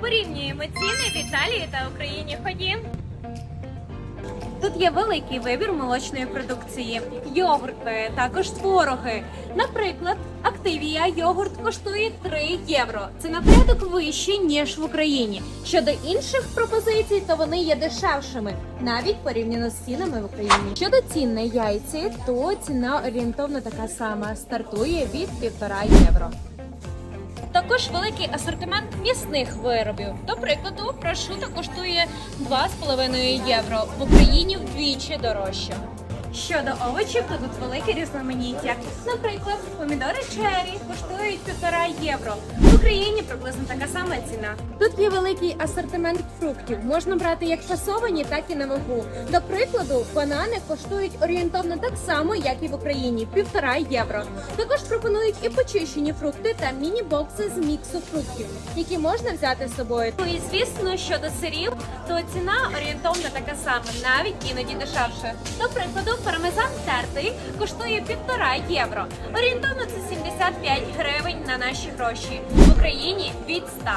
Порівнюємо ціни в Італії та Україні. Ходім. Тут є великий вибір молочної продукції, йогурти, також твороги. Наприклад, Активія йогурт коштує 3 євро. Це на порядок вищий ніж в Україні. Щодо інших пропозицій, то вони є дешевшими, навіть порівняно з цінами в Україні. Щодо цін на яйці, то ціна орієнтовно така сама стартує від 1,5 євро. Також великий асортимент м'ясних виробів. До прикладу, прошута коштує 2,5 євро. В Україні вдвічі дорожче. Щодо овочів, то тут велике різноманіття. Наприклад, помідори черрі коштують 1,5 євро. В Україні приблизно така сама ціна. Тут є великий асортимент фруктів. Можна брати як фасовані, так і на вагу. До прикладу, банани коштують орієнтовно так само, як і в Україні 1,5 євро. Також пропонують і почищені фрукти та міні-бокси з міксу фруктів, які можна взяти з собою. Ну і звісно, щодо сирів, то ціна орієнтовно така сама, навіть іноді дешевше. До прикладу, пармезан тертий коштує 1,5 євро. Орієнтовно це 75 гривень на наші гроші. В Україні від 100.